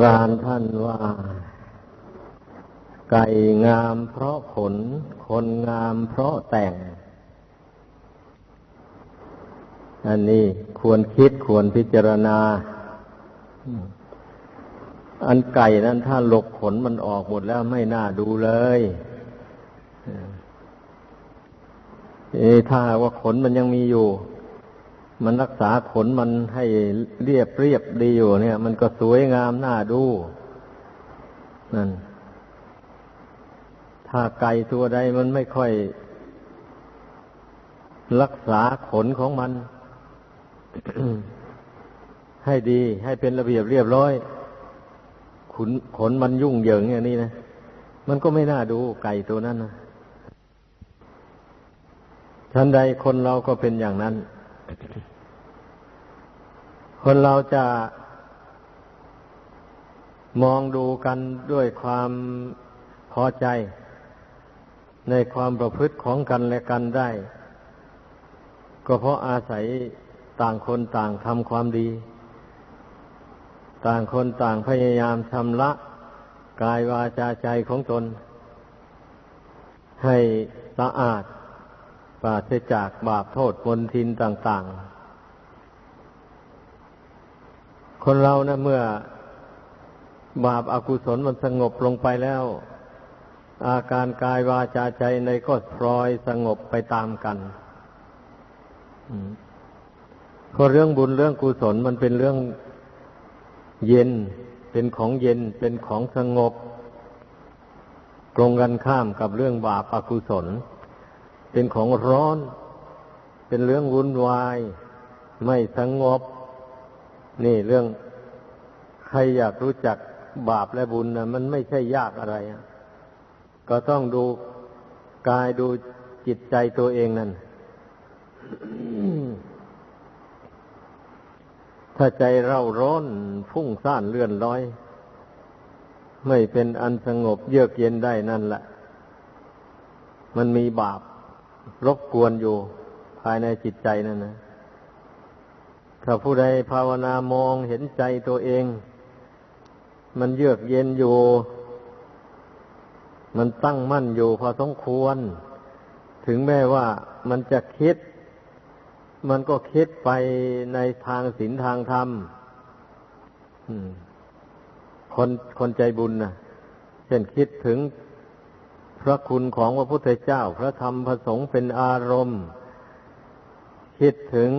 รานท่านว่า ไก่งามเพราะขน คนงามเพราะแต่ง อันนี้ควรคิดควรพิจารณา อันไก่นั้นถ้าหลกขนมันออกหมดแล้วไม่น่าดูเลยถ้าว่าขนมันยังมีอยู่ มันรักษาขนมันให้เรียบเรียบดีอยู่เนี่ย มันก็สวยงามน่าดูนั่น ถ้าไก่ตัวใดมันไม่ค่อย รักษาขนของมัน ให้ดี ให้เป็นระเบียบเรียบร้อยขนขนมันยุ่งเหยิงอย่างนี้นะมันก็ไม่น่าดูไก่ตัวนั้นนะทันใดคนเราก็เป็นอย่างนั้น คนเราจะมองดูกันด้วยความพอใจ ในความประพฤติของกันและกันได้ ก็เพราะอาศัยต่างคนต่างทำความดี ต่างคนต่างพยายามชำระกายวาจาใจของตน ให้สะอาดปราศจากบาปโทษมนทินต่าง ๆ คนเรานะเมื่อบาปอากุศลมันสงบลงไปแล้ว อาการกายวาจาใจในก็พลอยสงบไปตามกันก็เรื่องบุญเรื่องกุศลมันเป็นเรื่องเย็น เป็นของเย็นเป็นของสงบตรงกันข้ามกับเรื่องบาปอกุศล เป็นของร้อน เป็นเรื่องวุ่นวาย ไม่สงบ นี่เรื่องใครอยากรู้จักบาปและบุญนะมันไม่ใช่ยากอะไร ก็ต้องดูกายดูจิตใจตัวเองนั่น ถ้าใจเร่าร้อนฟุ้งซ่านเลื่อนลอย ไม่เป็นอันสงบเยือกเย็นได้นั่นแหละ มันมีบาปรบกวนอยู่ภายในจิตใจนั่นนะ ถ้าผู้ใดภาวนามองเห็นใจตัวเอง มันเยือกเย็นอยู่ มันตั้งมั่นอยู่พอสมควร ถึงแม้ว่ามันจะคิด มันก็คิดไปในทางศีลทางธรรมคนคนใจบุญนะเช่นคิดถึงพระคุณของพระพุทธเจ้า พระธรรมพระสงฆ์เป็นอารมณ์ คิดถึง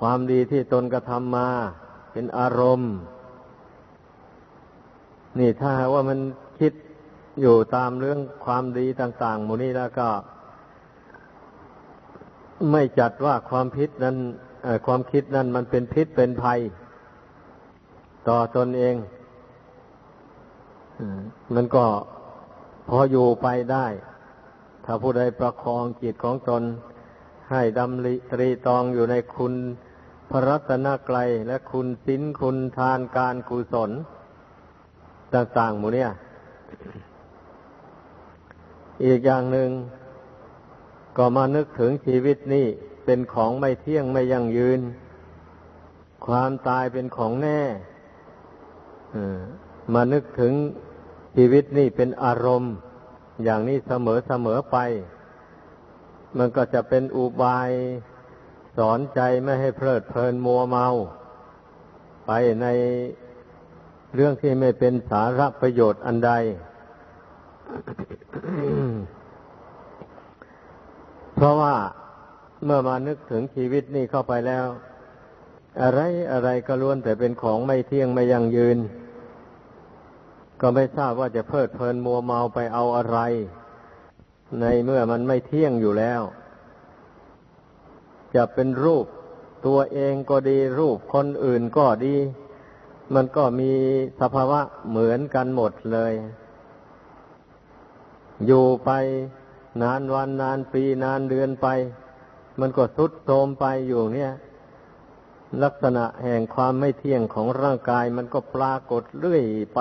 ความดีที่ตนกระทำมา เป็นอารมณ์ นี่ถ้าว่ามันคิดอยู่ตามเรื่องความดีต่าง ๆ หมู่นี้แล้วก็ ไม่จัดว่าความพิษนั้นความคิดนั้นมันเป็นพิษเป็นภัย ต่อตนเองมันก็พออยู่ไปได้ ถ้าผู้ใดประคองจิตของตนให้ดำริตรีตองอยู่ในคุณ พระรัตนกรัยและคุณศีลคุณทานการกุศลต่างๆหมู่เนี่ย อีกอย่างหนึ่งก็มานึกถึงชีวิตนี้เป็นของไม่เที่ยงไม่ยั่งยืน ความตายเป็นของแน่มานึกถึงชีวิตนี่เป็นอารมณ์ อย่างนี้เสมอเสมอไป มันก็จะเป็นอุบาย สอนใจไม่ให้เพลิดเพลินมัวเมา ไปในเรื่องที่ไม่เป็นสาระประโยชน์อันใด เพราะว่าเมื่อมานึกถึงชีวิตนี่เข้าไปแล้ว อะไรอะไรก็ล้วนแต่เป็นของไม่เที่ยงไม่ยั่งยืน ก็ไม่ทราบว่าจะเพลิดเพลินมัวเมาไปเอาอะไร ในเมื่อมันไม่เที่ยงอยู่แล้ว จะเป็นรูปตัวเองก็ดีรูปคนอื่นก็ดี มันก็มีสภาวะเหมือนกันหมดเลย อยู่ไปนานวันนานปีนานเดือนไป มันก็ทุดโทรมไปอยู่เนี่ย ลักษณะแห่งความไม่เที่ยงของร่างกายมันก็ปรากฏเรื่อยไป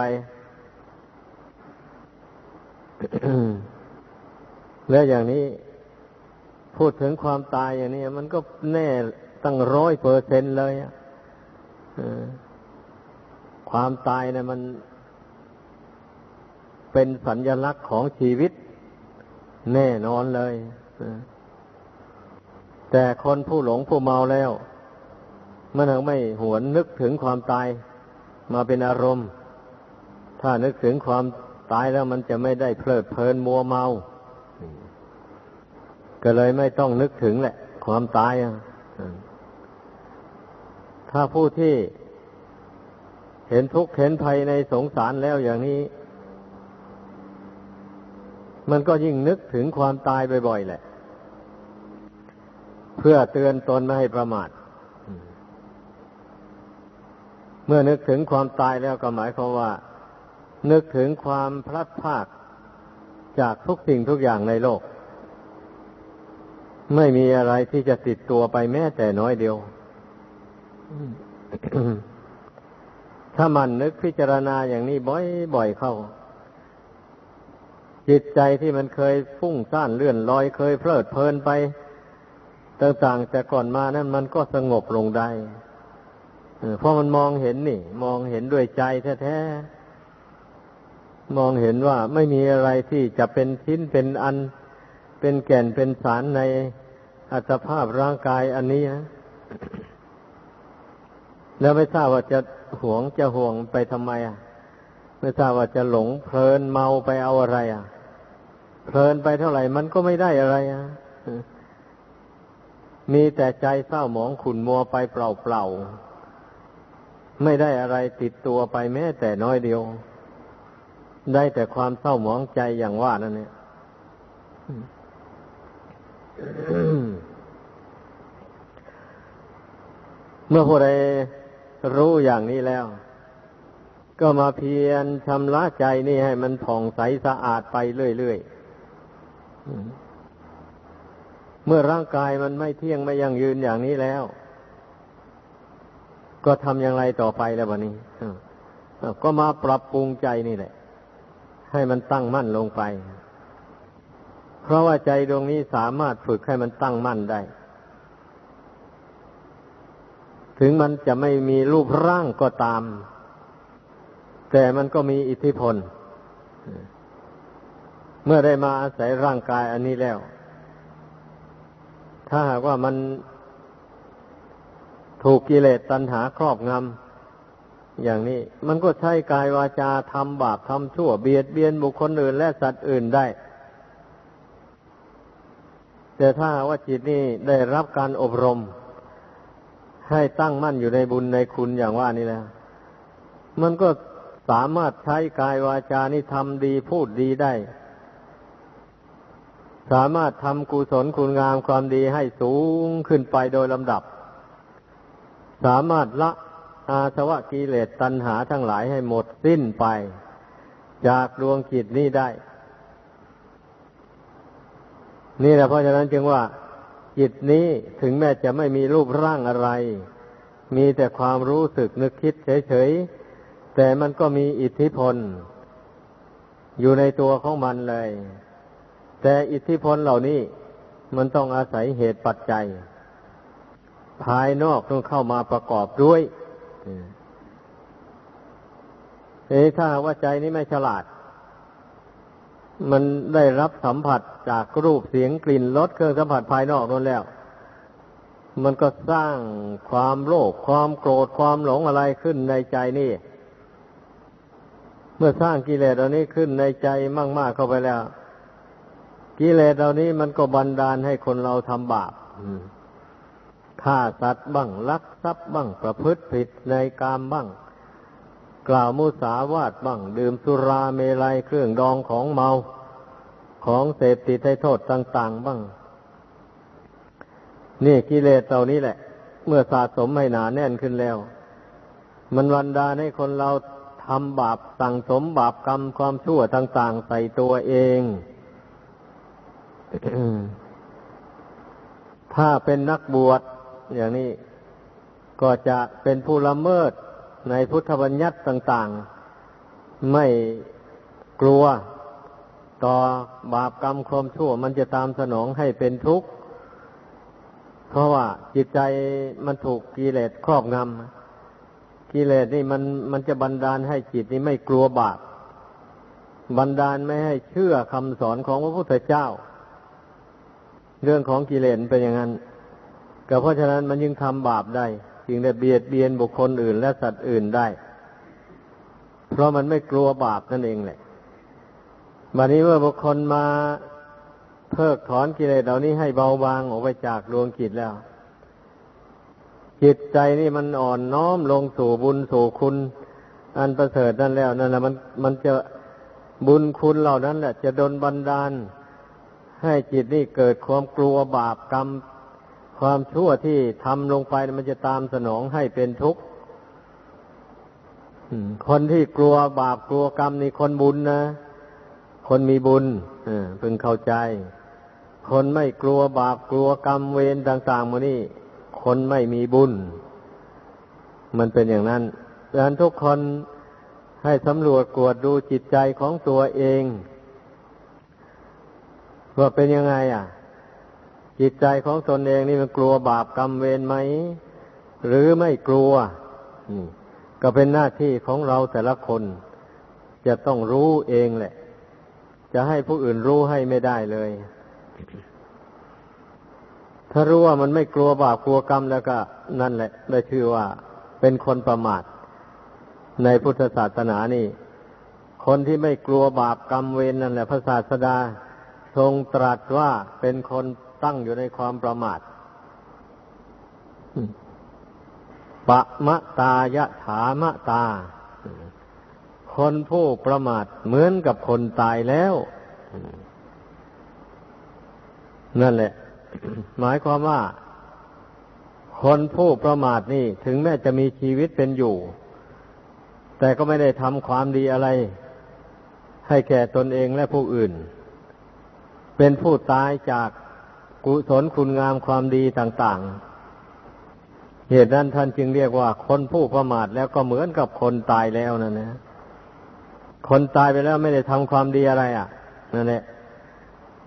แล้วอย่างนี้ พูดถึงความตายอย่างนี้มันก็แน่ตั้งร้อยเปอร์เซ็นเลยความตายเนะมันเป็นสัญญลักษณ์ของชีวิต แน่นอนเลย แต่คนผู้หลงผู้เมาแล้ว มันยังไม่หวนนึกถึงความตายมาเป็นอารมณ์ ถ้านึกถึงความตายแล้วมันจะไม่ได้เพลิดเพลินมัวเมา ก็เลยไม่ต้องนึกถึงแหละ ความตายถ้าผู้ที่เห็นทุกข์เห็นภัยในสงสารแล้วอย่างนี้ มันก็ยิ่งนึกถึงความตายบ่อยๆแหละ เพื่อเตือนตนไม่ให้ประมาทเมื่อนึกถึงความตายแล้วก็หมายความว่า นึกถึงความพลัดพรากจากทุกสิ่งทุกอย่างในโลก ไม่มีอะไรที่จะติดตัวไปแม้แต่น้อยเดียว ถ้ามันนึกพิจารณาอย่างนี้บ่อยๆเข้า จิตใจที่มันเคยฟุ้งซ่านเลื่อนลอยเคยเพลิดเพลินไป ต่างๆแต่ก่อนมานั้นมันก็สงบลงได้เพราะมันมองเห็นนี่ มองเห็นด้วยใจแท้ๆมองเห็นว่าไม่มีอะไรที่จะเป็นชิ้นเป็นอัน เป็นแก่นเป็นสารในอัตภาพร่างกายอันนี้นะแล้วไม่ทราบว่าจะหวงจะห่วงไปทำไมอะ ไม่ทราบว่าจะหลงเพลินเมาไปเอาอะไรอะ เพลินไปเท่าไหร่มันก็ไม่ได้อะไรอะ มีแต่ใจเศร้าหมองขุนมัวไปเปล่าๆไม่ได้อะไรติดตัวไปแม้แต่น้อยเดียว ได้แต่ความเศร้าหมองใจอย่างว่านั่นเนี่ย เมื่อผู้ใดรู้อย่างนี้แล้ว ก็มาเพียรชำระใจนี่ให้มันผ่องใสสะอาดไปเรื่อยๆ เมื่อร่างกายมันไม่เที่ยงไม่ยั่งยืนอย่างนี้แล้ว ก็ทำอย่างไรต่อไปแล้ววันนี้ก็มาปรับปรุงใจนี่แหละ ให้มันตั้งมั่นลงไป เพราะว่าใจดวงนี้สามารถฝึกให้มันตั้งมั่นได้ ถึงมันจะไม่มีรูปร่างก็ตาม แต่มันก็มีอิทธิพล เมื่อได้มาอาศัยร่างกายอันนี้แล้ว ถ้าหากว่ามันถูกกิเลสตัณหาครอบงำอย่างนี้ มันก็ใช้กายวาจาทำบาปทำชั่วเบียดเบียนบุคคลอื่นและสัตว์อื่นได้ แต่ถ้าว่าจิตนี้ได้รับการอบรม ให้ตั้งมั่นอยู่ในบุญในคุณอย่างว่านี่แล้ว มันก็สามารถใช้กายวาจานี่ทำดีพูดดีได้ สามารถทำกุศลคุณงามความดีให้สูงขึ้นไปโดยลำดับ สามารถละอาสวะกิเลสตัณหาทั้งหลายให้หมดสิ้นไป จากดวงจิตนี้ได้ นี่แหละเพราะฉะนั้นจึงว่าจิตนี้ถึงแม้จะไม่มีรูปร่างอะไร มีแต่ความรู้สึกนึกคิดเฉยๆ แต่มันก็มีอิทธิพล อยู่ในตัวของมันเลย แต่อิทธิพลเหล่านี้มันต้องอาศัยเหตุปัจจัย ภายนอกต้องเข้ามาประกอบด้วยเอ้ถ้าว่าใจนี้ไม่ฉลาด มันได้รับสัมผัสจากรูปเสียงกลิ่นรสเครื่องสัมผัสภายนอกนั่นแล้ว มันก็สร้างความโลภความโกรธความหลงอะไรขึ้นในใจนี่ เมื่อสร้างกิเลสเหล่านี้ขึ้นในใจมากๆเข้าไปแล้ว กิเลสเหล่านี้มันก็บันดาลให้คนเราทำบาปฆ่าสัตว์บ้างลักทรัพย์บ้างประพฤติผิดในกามบ้าง กล่าวมุสาวาทบ้างดื่มสุราเมลัยเครื่องดองของเมาของเสพติดให้โทษต่าง ๆ บ้าง นี่กิเลสเหล่านี้แหละ เมื่อสะสมให้หนาแน่นขึ้นแล้ว มันวันดาให้คนเราทำบาปสั่งสมบาปกรรมความชั่วต่าง ๆ ใส่ตัวเองถ้าเป็นนักบวชอย่างนี้ก็จะเป็นผู้ละเมิด ในพุทธบัญญัติต่าง ๆ ไม่กลัวต่อบาปกรรมความชั่ว มันจะตามสนองให้เป็นทุกข์ เพราะว่าจิตใจมันถูกกิเลสครอบงำกิเลสนี่มันมันจะบันดาลให้จิตนี่ไม่กลัวบาปบันดาลไม่ให้เชื่อคำสอนของพระพุทธเจ้า เรื่องของกิเลสเป็นอย่างนั้นก็เพราะฉะนั้นมันยิ่งทำบาปได้ จึงได้เบียดเบียนบุคคลอื่นและสัตว์อื่นได้ เพราะมันไม่กลัวบาปนั่นเองแหละบัดนี้เมื่อบุคคลมาเพิกถอนกิเลสเหล่านี้ให้เบาบางออกไปจากดวงจิตแล้ว จิตใจนี่มันอ่อนน้อมลงสู่บุญสู่คุณ อันประเสริฐนั่นแล้วนั่นแหละมันมันจะบุญคุณเหล่านั้นแหละจะดนบันดาล ให้จิตนี่เกิดความกลัวบาปกรรม ความชั่วที่ทำลงไปมันจะตามสนองให้เป็นทุกข์คนที่กลัวบาปกลัวกรรมนี่คนบุญนะ คนมีบุญเพิ่งเข้าใจ คนไม่กลัวบาปกลัวกรรมเวรต่าง ๆมานี่ คนไม่มีบุญ มันเป็นอย่างนั้นดังนั้นทุกคนให้สำรวจกวดดูจิตใจของตัวเอง ว่าเป็นยังไง อะ จิตใจของตนเองนี่มันกลัวบาปกรรมเวรไหม หรือไม่กลัวนี่ก็เป็นหน้าที่ของเราแต่ละคน จะต้องรู้เองแหละ จะให้ผู้อื่นรู้ให้ไม่ได้เลย ถ้ารู้ว่ามันไม่กลัวบาปกลัวกรรมแล้วก็ นั่นแหละ ได้ชื่อว่าเป็นคนประมาท ในพุทธศาสนานี่ คนที่ไม่กลัวบาปกรรมเวรนนั่นแหละพระศาสดา ทรงตรัสว่าเป็นคนตั้งอยู่ในความประมาทปะมะตายะถามะตา คนผู้ประมาทเหมือนกับคนตายแล้ว นั่นแหละ หมายความว่า คนผู้ประมาทนี่ ถึงแม้จะมีชีวิตเป็นอยู่ แต่ก็ไม่ได้ทำความดีอะไร ให้แก่ตนเองและผู้อื่น เป็นผู้ตายจากกุศลคุณงามความดีต่างๆ เหตุนั้นท่านจึงเรียกว่า คนผู้ประมาทแล้วก็เหมือนกับคนตายแล้วนั่นนะคนตายไปแล้วไม่ได้ทำความดีอะไร อะนั่นแหละ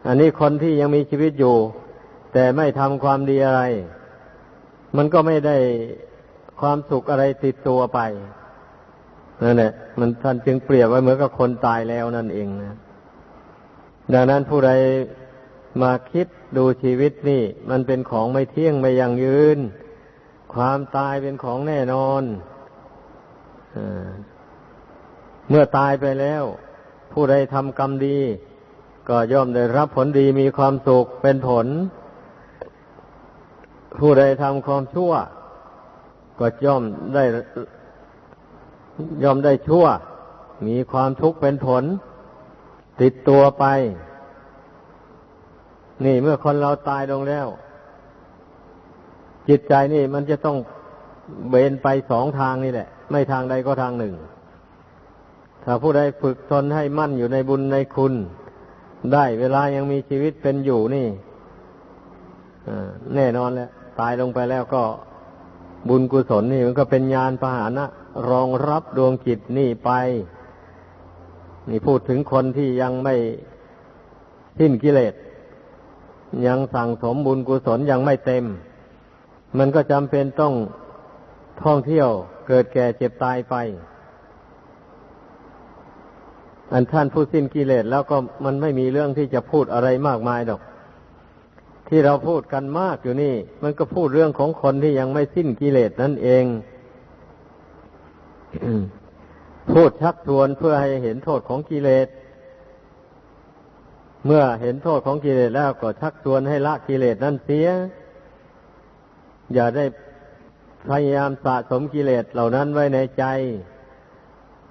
อันนี้คนที่ยังมีชีวิตอยู่ แต่ไม่ทำความดีอะไร มันก็ไม่ได้ความสุขอะไรติดตัวไปนั่นแหละมันท่านจึงเปรียบไว้เหมือนกับคนตายแล้วนั่นเองนะ ดังนั้นผู้ใดมาคิดดูชีวิตนี่ มันเป็นของไม่เที่ยงไม่ยั่งยืน ความตายเป็นของแน่นอนอเมื่อตายไปแล้ว ผู้ใดทำกรรมดี ก็ย่อมได้รับผลดีมีความสุขเป็นผล ผู้ใดทำความชั่ว ก็ย่อมได้ย่อมได้ชั่ว มีความทุกข์เป็นผล ติดตัวไป นี่เมื่อคนเราตายลงแล้ว จิตใจนี่มันจะต้องเบนไปสองทางนี่แหละ ไม่ทางใดก็ทางหนึ่ง ถ้าผู้ใดฝึกตนให้มั่นอยู่ในบุญในคุณ ได้เวลายังมีชีวิตเป็นอยู่นี่แน่นอนแล้วตายลงไปแล้วก็บุญกุศลนี่มันก็เป็นญาณพาหนะรองรับดวงจิตนี่ไป นี่พูดถึงคนที่ยังไม่สิ้นกิเลส ยังสั่งสมบุญกุศลยังไม่เต็ม มันก็จำเป็นต้องท่องเที่ยวเกิดแก่เจ็บตายไป อันท่านผู้สิ้นกิเลสแล้วก็มันไม่มีเรื่องที่จะพูดอะไรมากมายดอก ที่เราพูดกันมากอยู่นี่ มันก็พูดเรื่องของคนที่ยังไม่สิ้นกิเลสนั่นเอง พูดชักชวนเพื่อให้เห็นโทษของกิเลส เมื่อเห็นโทษของกิเลสแล้วก็ชักชวนให้ละกิเลสนั่นเสีย อย่าได้พยายามสะสมกิเลสเหล่านั้นไว้ในใจ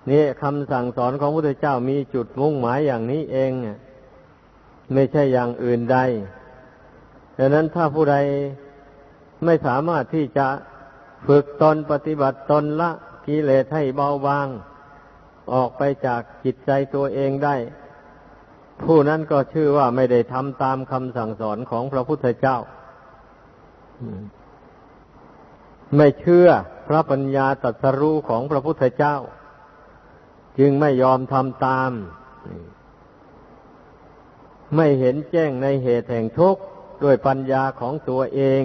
นี่คำสั่งสอนของพระพุทธเจ้ามีจุดมุ่งหมายอย่างนี้เอง ไม่ใช่อย่างอื่นใดดังนั้นถ้าผู้ใดไม่สามารถที่จะฝึกตนปฏิบัติตนละกิเลสให้เบาบาง ออกไปจากจิตใจตัวเองได้ ผู้นั้นก็ชื่อว่าไม่ได้ทำตามคำสั่งสอนของพระพุทธเจ้า ไม่เชื่อพระปัญญาตรัสรู้ของพระพุทธเจ้า จึงไม่ยอมทำตาม ไม่เห็นแจ้งในเหตุแห่งทุกข์ด้วยปัญญาของตัวเอง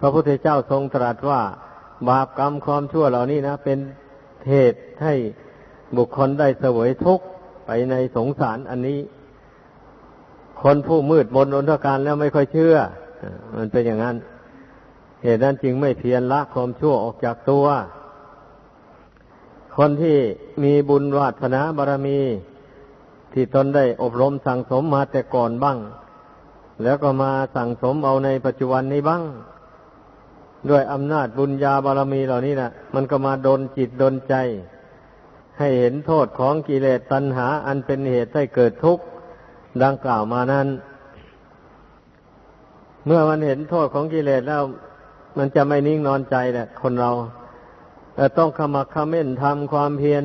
พระพุทธเจ้าทรงตรัสว่า บาปกรรมความชั่วเหล่านี้นะ เป็นเหตุให้บุคคลได้เสวยทุกข์ไปในสงสารอันนี้ คนผู้มืดบนอนทการแล้วไม่ค่อยเชื่อ มันเป็นอย่างนั้น เหตุนั้นจึงไม่เพียรละความชั่วออกจากตัว คนที่มีบุญวาสนาบารมี ที่ตนได้อบรมสั่งสมมาแต่ก่อนบ้าง แล้วก็มาสั่งสมเอาในปัจจุบันนี้บ้าง ด้วยอำนาจบุญญาบารมีเหล่านี้นะมันก็มาดนจิตดนใจ ให้เห็นโทษของกิเลสตัณหา อันเป็นเหตุให้เกิดทุกข์ดังกล่าวมานั้น เมื่อมันเห็นโทษของกิเลสแล้ว มันจะไม่นิ่งนอนใจแหละคนเราแต่ต้องขมักขม้นทำความเพียร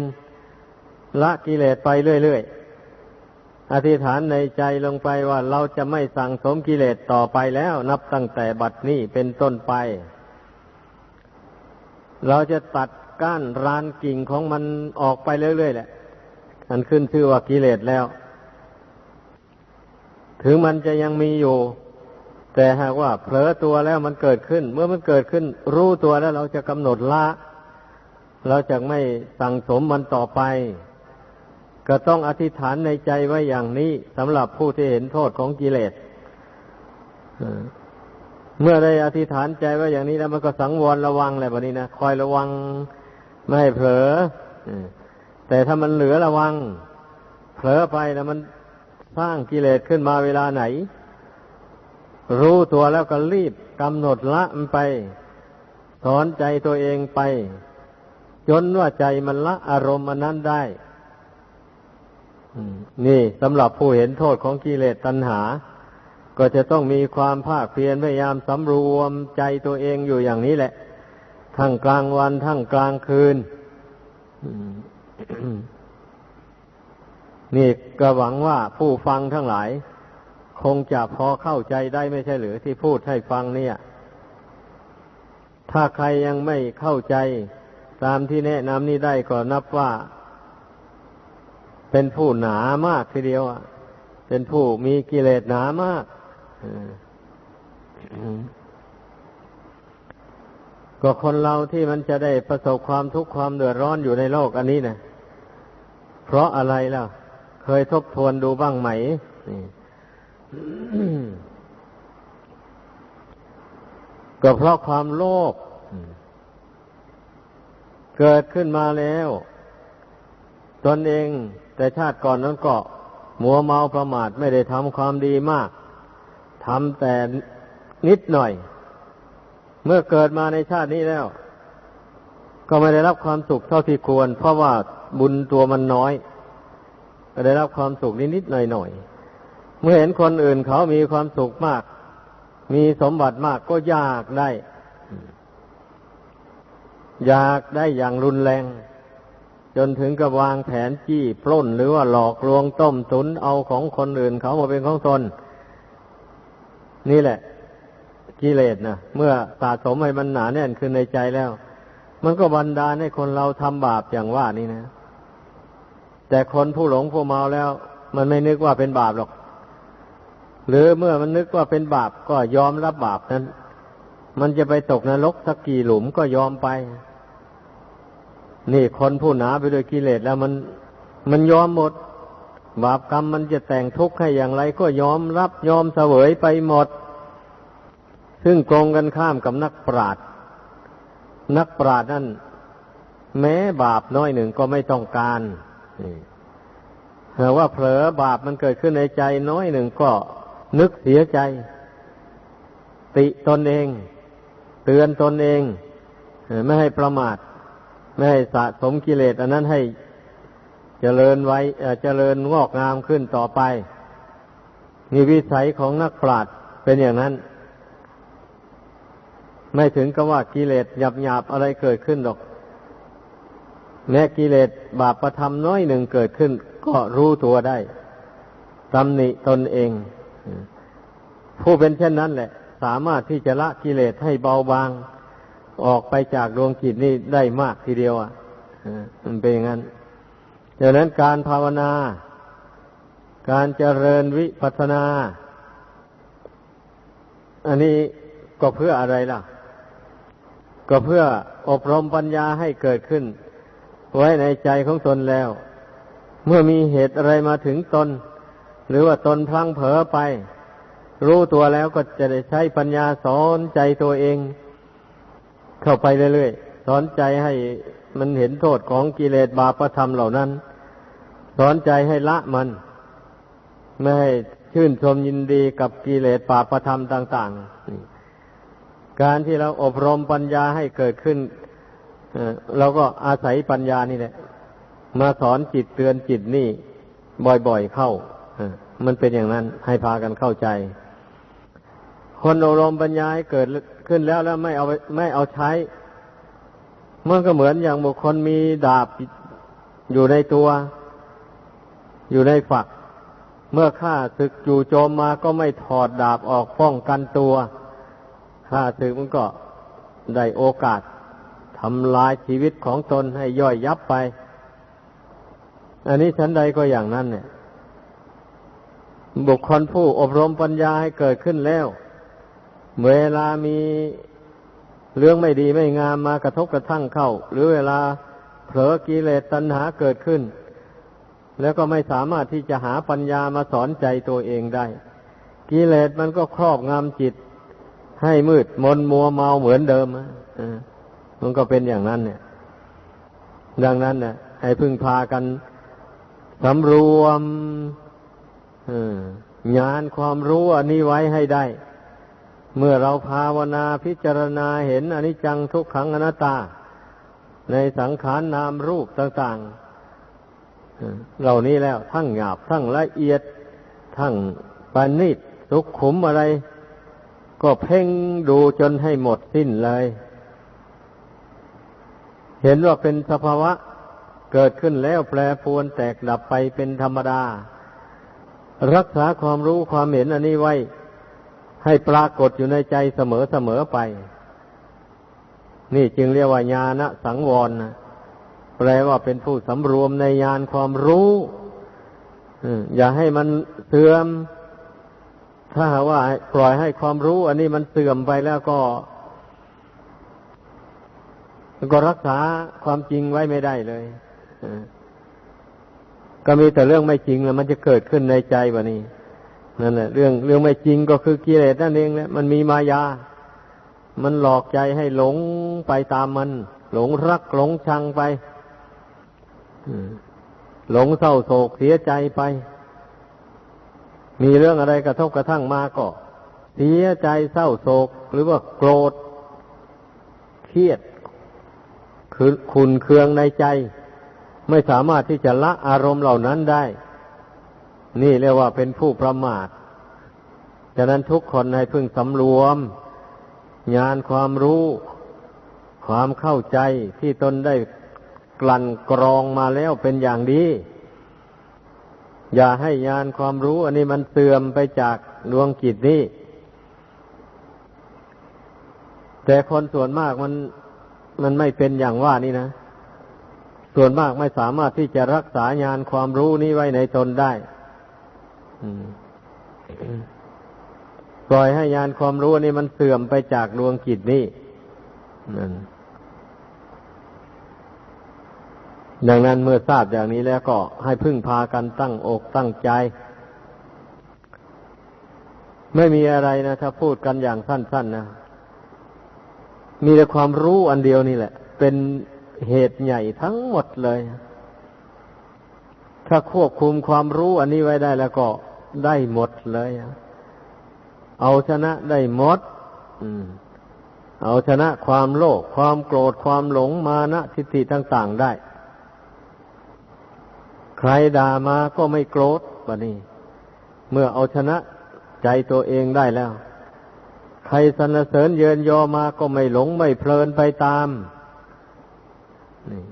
ละกิเลสไปเรื่อยๆ อธิษฐานในใจลงไปว่าเราจะไม่สั่งสมกิเลสต่อไปแล้ว นับตั้งแต่บัดนี้เป็นต้นไป เราจะตัดก้านรานกิ่งของมันออกไปเรื่อยๆแหละอันขึ้นชื่อว่ากิเลสแล้ว ถึงมันจะยังมีอยู่ แต่หากว่าเผลอตัวแล้วมันเกิดขึ้น เมื่อมันเกิดขึ้น รู้ตัวแล้วเราจะกำหนดละเราจะไม่สั่งสมมันต่อไป ก็ต้องอธิษฐานในใจไว้อย่างนี้สำหรับผู้ที่เห็นโทษของกิเลส เมื่อได้อธิษฐานใจไว้อย่างนี้แล้วมันก็สังวรระวังอะไรแบบนี้นะคอยระวังไม่ให้เผลอแต่ถ้ามันเหลือระวัง เผลอไปแล้วมันสร้างกิเลสขึ้นมาเวลาไหน รู้ตัวแล้วก็รีบกำหนดละมันไป สอนใจตัวเองไป จนว่าใจมันละอารมณ์มันนั้นได้นี่สำหรับผู้เห็นโทษของกิเลสตัณหา ก็จะต้องมีความภาคเพียรพยายามสำรวมใจตัวเองอยู่อย่างนี้แหละ ทั้งกลางวันทั้งกลางคืน นี่ก็หวังว่าผู้ฟังทั้งหลาย คงจะพอเข้าใจได้ไม่ใช่หรือที่พูดให้ฟังเนี่ย ถ้าใครยังไม่เข้าใจตามที่แนะนำนี้ได้ก็นับว่า เป็นผู้หนามากทีเดียวเป็นผู้มีกิเลสหนามาก ก็คนเราที่มันจะได้ประสบความทุกข์ความเดือดร้อนอยู่ในโลกอันนี้นะเพราะอะไรล่ะ เคยทบทวนดูบ้างไหมก็เพราะความโลภเกิดขึ้นมาแล้ว ตนเองแต่ชาติก่อนนั้นก็มัวเมาประมาทไม่ได้ทำความดีมาก ทำแต่นิดหน่อย เมื่อเกิดมาในชาตินี้แล้ว ก็ไม่ได้รับความสุขเท่าที่ควร เพราะว่าบุญตัวมันน้อยก็ได้รับความสุขนิดๆหน่อยๆเมื่อเห็นคนอื่นเขามีความสุขมาก มีสมบัติมากก็อยากได้ อยากได้อย่างรุนแรง จนถึงกับวางแผนจี้ปล้นหรือว่าหลอกลวงต้มตุนเอาของคนอื่นเขามาเป็นของตน นี่แหละ กิเลสนะเมื่อสะสมให้มันหนาแน่นขึ้นในใจแล้ว มันก็บันดาลให้คนเราทำบาปอย่างว่านี่นะ แต่คนผู้หลงผู้เมาแล้ว มันไม่นึกว่าเป็นบาปหรอก หรือเมื่อมันนึกว่าเป็นบาปก็ยอมรับบาปนั้น มันจะไปตกนรกสักกี่หลุมก็ยอมไป นี่คนผู้หนาไปด้วยกิเลสแล้วมัน มันยอมหมด บาปกรรมมันจะแต่งทุกข์ให้อย่างไรก็ยอมรับยอมเสวยไปหมด ซึ่งตรงกันข้ามกับนักปราชญ์นักปราชญ์นั่น แม้บาปน้อยหนึ่งก็ไม่ต้องการแต่ว่าเผลอบาปมันเกิดขึ้นในใจน้อยหนึ่งก็นึกเสียใจ ติตนเอง เตือนตนเอง ไม่ให้ประมาท ไม่ให้สะสมกิเลสอันนั้นให้ เจริญไว้เจริญงอกงามขึ้นต่อไป มีวิสัยของนักปราชญ์เป็นอย่างนั้น ไม่ถึงกับว่ากิเลสหยาบหยาบอะไรเกิดขึ้นหรอกแม้กิเลสบาปประทำน้อยหนึ่งเกิดขึ้น ก็รู้ตัวได้ตำหนิตนเอง ผู้เป็นเช่นนั้นแหละ สามารถที่จะละกิเลสให้เบาบาง ออกไปจากดวงจิตนี่ได้มากทีเดียวอะมันเป็นอย่างนั้น ดังนั้นการภาวนา การเจริญวิปัสนา อันนี้ก็เพื่ออะไรล่ะกก็เพื่ออบรมปัญญาให้เกิดขึ้น ไว้ในใจของตนแล้ว เมื่อมีเหตุอะไรมาถึงตน หรือว่าตนพลังเผลอไป รู้ตัวแล้วก็จะได้ใช้ปัญญาสอนใจตัวเอง เข้าไปเรื่อยๆสอนใจให้มันเห็นโทษของกิเลสบาปธรรมเหล่านั้น สอนใจให้ละมัน ไม่ให้ชื่นชมยินดีกับกิเลสบาปธรรมต่างๆ การที่เราอบรมปัญญาให้เกิดขึ้นเราก็อาศัยปัญญานี่แหละ มาสอนจิตเตือนจิตนี่ บ่อยๆเข้ามันเป็นอย่างนั้นให้พากันเข้าใจ คนอบรมปัญญาให้เกิดขึ้นแล้วแล้วไม่เอาไม่เอาใช้ มันก็เหมือนอย่างบุคคลมีดาบอยู่ในตัว อยู่ในฝัก เมื่อข้าศึกจู่โจมมาก็ไม่ถอดดาบออกป้องกันตัวข้าศึกมันก็ได้โอกาสทำลายชีวิตของตนให้ย่อยยับไป อันนี้ฉันใดก็อย่างนั้นเนี่ย บุคคลผู้อบรมปัญญาให้เกิดขึ้นแล้ว เวลามีเรื่องไม่ดีไม่งามมากระทบกระทั่งเข้า หรือเวลาเผลอกิเลสตัณหาเกิดขึ้น แล้วก็ไม่สามารถที่จะหาปัญญามาสอนใจตัวเองได้ กิเลสมันก็ครอบงำจิต ให้มืดมนมัวเมาเหมือนเดิมมันก็เป็นอย่างนั้นเนี่ย ดังนั้นเนี่ยให้พึ่งพากันสำรวมงานความรู้อันนี้ไว้ให้ได้ เมื่อเราภาวนาพิจารณาเห็นอนิจจังทุกขังอนัตตา ในสังขารนามรูปต่าง ๆ เหล่านี้แล้วทั้งหยาบทั้งละเอียด ทั้งปานิตสุขขุมอะไร ก็เพ่งดูจนให้หมดสิ้นเลย เห็นว่าเป็นสภาวะเกิดขึ้นแล้วแปรปวนแตกดับไปเป็นธรรมดา รักษาความรู้ความเห็นอันนี้ไว้ ให้ปรากฏอยู่ในใจเสมอเสมอไป นี่จึงเรียกว่าญาณสังวรนะ แปลว่าเป็นผู้สำรวมในญาณความรู้อย่าให้มันเสื่อม ถ้าว่าปล่อยให้ความรู้ อันนี้มันเสื่อมไปแล้วก็ ก็รักษาความจริงไว้ไม่ได้เลยก็มีแต่เรื่องไม่จริงแล้วมันจะเกิดขึ้นในใจแบบนี้นั่นแหละเรื่องเรื่องไม่จริงก็คือกิเลสนั่นเองแหละมันมีมายา มันหลอกใจให้หลงไปตามมัน หลงรักหลงชังไป หลงเศร้าโศกเสียใจไป มีเรื่องอะไรกระทบกระทั่งมาก็ เสียใจเศร้าโศก หรือว่าโกรธ เครียด คือขุนเคืองในใจ ไม่สามารถที่จะละอารมณ์เหล่านั้นได้ นี่เรียกว่าเป็นผู้ประมาทฉะนั้นทุกคนให้พึงสำรวมญาณความรู้ ความเข้าใจที่ตนได้ กลั่นกรองมาแล้วเป็นอย่างดี อย่าให้ญาณความรู้อันนี้มันเสื่อมไปจากดวงกิจนี้แต่คนส่วนมากมันมันไม่เป็นอย่างว่านี่นะ ส่วนมากไม่สามารถที่จะรักษาญาณความรู้นี้ไว้ในตนได้ปล่อยให้ยานความรู้นี่มันเสื่อมไปจากดวงจิตนี่นั่น ดังนั้นเมื่อทราบอย่างนี้แล้วก็ให้พึ่งพากันตั้งอกตั้งใจ ไม่มีอะไรนะถ้าพูดกันอย่างสั้นๆนะมีแต่ความรู้อันเดียวนี่แหละ เป็นเหตุใหญ่ทั้งหมดเลย ถ้าควบคุมความรู้อันนี้ไว้ได้แล้วก็ได้หมดเลย เอาชนะได้หมดเอาชนะความโลภความโกรธความหลงมานะทิฏฐิต่าง ๆ ได้ ใครด่ามาก็ไม่โกรธบะนี้ เมื่อเอาชนะใจตัวเองได้แล้ว ใครสรรเสริญเยินยอมาก็ไม่หลงไม่เพลินไปตามนี่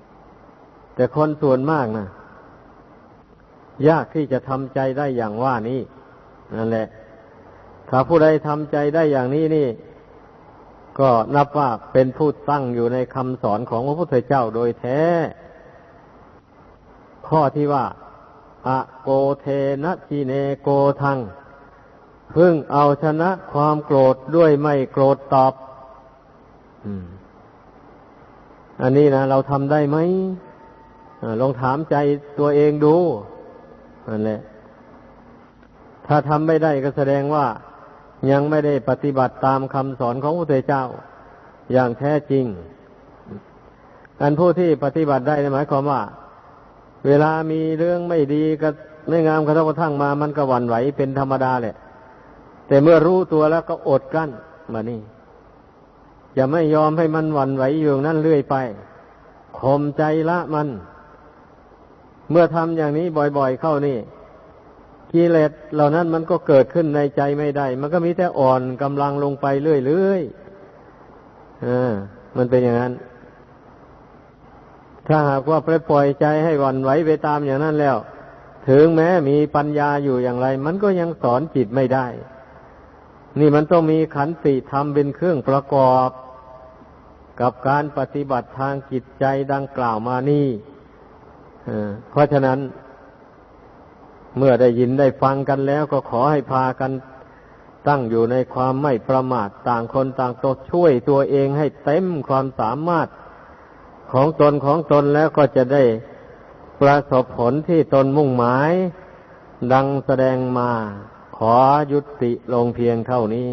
แต่คนส่วนมากนะยากที่จะทำใจได้อย่างว่านี้นั่นแหละ ถ้าผู้ใดทำใจได้อย่างนี้นี่ ก็นับว่าเป็นผู้ตั้งอยู่ในคำสอนของพระพุทธเจ้าโดยแท้ ข้อที่ว่า อะโกเทนะทีเนโกทัง พึ่งเอาชนะความโกรธด้วยไม่โกรธตอบอันนี้นะเราทำได้ไหมอลองถามใจตัวเองดูนั่นแหละ ถ้าทำไม่ได้ก็แสดงว่ายังไม่ได้ปฏิบัติตามคำสอนของพระพุทธเจ้า อย่างแท้จริง อันผู้ที่ปฏิบัติได้หมายความว่า เวลามีเรื่องไม่ดีก็ไม่งามกระทบกระทั่งมา มันก็หวั่นไหวเป็นธรรมดาแหละ แต่เมื่อรู้ตัวแล้วก็อดกั้นมานี่จะไม่ยอมให้มันหวั่นไหวอยู่นั่นเรื่อยไปข่มใจละมัน เมื่อทำอย่างนี้บ่อยๆเข้านี่กิเลสเหล่านั้นมันก็เกิดขึ้นในใจไม่ได้ มันก็มีแต่อ่อนกำลังลงไปเรื่อยๆอ่ามันเป็นอย่างนั้น ถ้าหากว่าไปปล่อยใจให้วันไหวไปตามอย่างนั้นแล้ว ถึงแม้มีปัญญาอยู่อย่างไร มันก็ยังสอนจิตไม่ได้ นี่มันต้องมีขันติธรรมเป็นเครื่องประกอบ กับการปฏิบัติทางจิตใจดังกล่าวมานี่เพราะฉะนั้น เมื่อได้ยินได้ฟังกันแล้วก็ขอให้พากันตั้งอยู่ในความไม่ประมาทต่างคนต่างตนช่วยตัวเองให้เต็มความสามารถ ของตนของตนแล้วก็จะได้ประสบผลที่ตนมุ่งหมาย ดังแสดงมา ขอยุติลงเพียงเท่านี้